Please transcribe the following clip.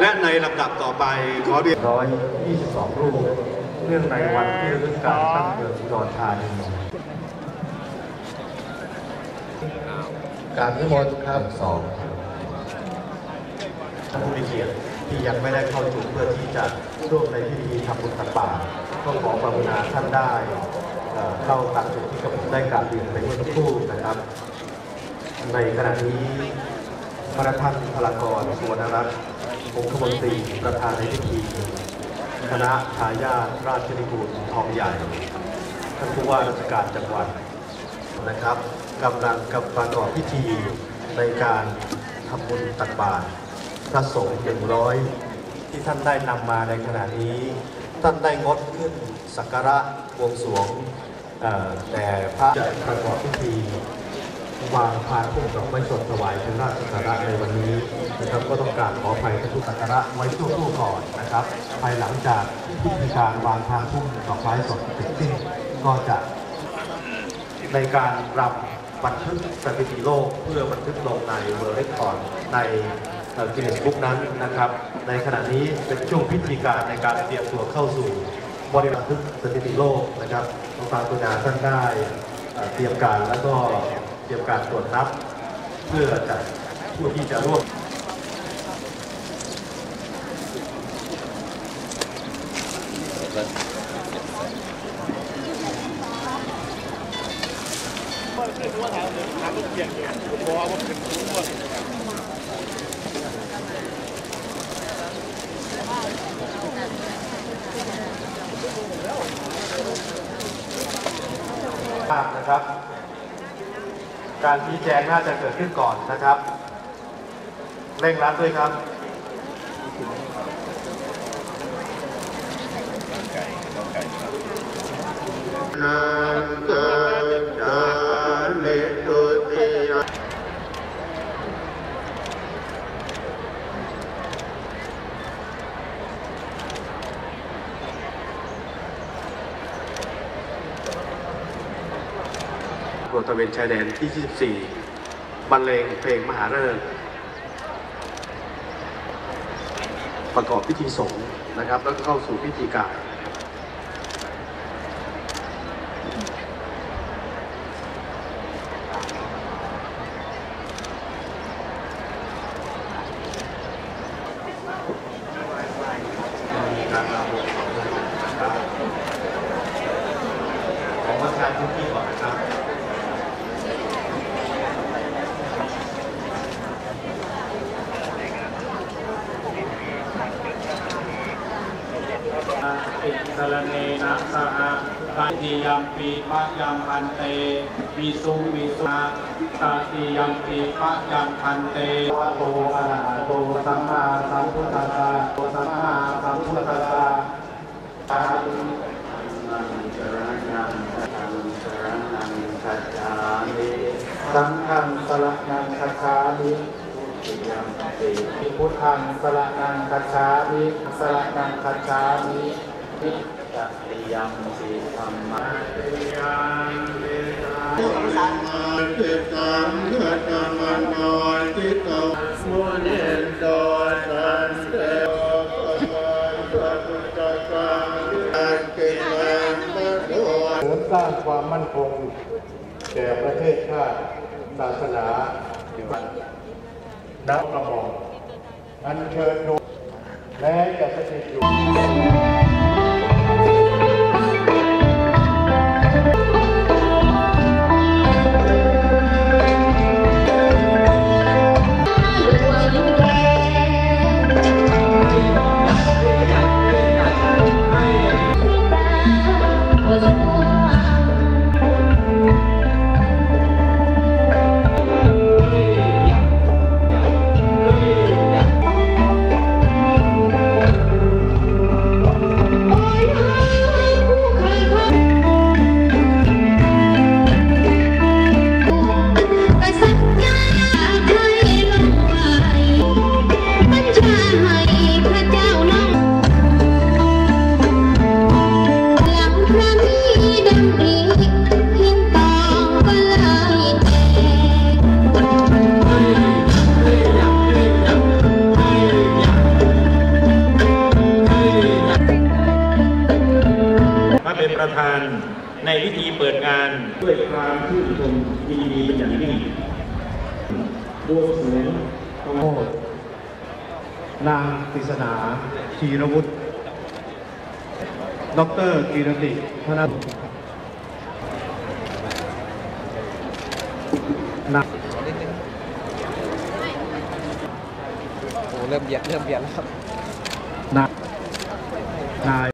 และในลำดับต่อไปขอเรียน122 รูปเนื่องในวันที่ระลึกการตั้งเมืองอุดรธานีการนิมนต์ครับสองท่านผู้มีเกียรติที่ยังไม่ได้เข้าจุดเพื่อที่จะร่วมในพิธีทำบุญตักบาตรก็ขอกรุณาท่านได้เข้าตักจุดที่กระผมได้กราบเรียนไปเมื่อสักครู่นะครับ ในขณะนี้พระท่านพลากรสุวรรณรัตน์ องคมนตรีประธานในพิธีคณะทายาทราชนิกูลทองใหญ่ท่านผู้ว่าราชการจังหวัดนะครับกำลังกำประกอบพิธีในการทำบุญตักบาตรพระสงฆ์หนึ่งร้อยที่ท่านได้นำมาในขณะนี้ ท่านได้งดขึ้นสักการะวงสวงแต่พระจะประกอบพิธี วางพานพุ่มดอกไม้สดถวายเป็นราชสักการะในวันนี้นะครับก็ต้องการขออภัยท่านผู้สักการะไว้ชั่วครู่ก่อนนะครับภายหลังจากพิธีการวางพานพุ่มดอกไม้สดเสร็จสิ้นก็จะในการรำบันทึกสถิติโลกเพื่อบันทึกลงในเวอร์เรคคอร์ดในกินเนสบุ๊กนั้นนะครับ ในขณะนี้เป็นช่วงพิธีการในการเตรียมตัวเข้าสู่บริบันทึกสถิติโลกนะครับทางกรุณาท่านได้เตรียมการแล้วก็ เตรียมการตรวจนับเพื่อจะผู้ที่จะร่วมภาพนะครับ การชี้แจงน่าจะเกิดขึ้นก่อนนะครับ เร่งรัดด้วยครับนันตจานิตุติย บนตะเวนชายแดนที่ 24 บรรเลงเพลงมหาฤกษ์ประกอบพิธีสงฆ์นะครับ แล้วก็เข้าสู่พิธีการของวัดการพื้นที่ก่อนนะครับ ติสรเนนะสหะตติยัมปีพะยังพันเตวิสุวิสุนาตติยัมปีพะยังพันเตวะโตอะระหะโตสัมมาสัมพุทธัสสะโตสัมมาสัมพุทธัสสะอาตุนังสรณังสังสรณังคัจฉามิสังฆังสรณังคัจฉามิพุทธังสรณังคัจฉามิสรณังคัจฉามิ ตติยัมปิธรรมะยังเวทาติตังขตมันโนติตมุนินโตสันเตโอปมันสัพพะสังอันติมังมะโดเสริมสร้างความมั่นคงแก่ประเทศชาติศาสนานักกระหม่อมอันเชิญโดยแม้จะสถิตอยู่ กันในพิธีเปิดงานด้วยความชื่นชมยินดีเป็นอย่างยิ่งบวงสรวงโมดนางปริศนาชีรวุฒิดรกีรติธนนางโอ้เริ่มเบียดเริ่มเบียดแล้วครับนายนาย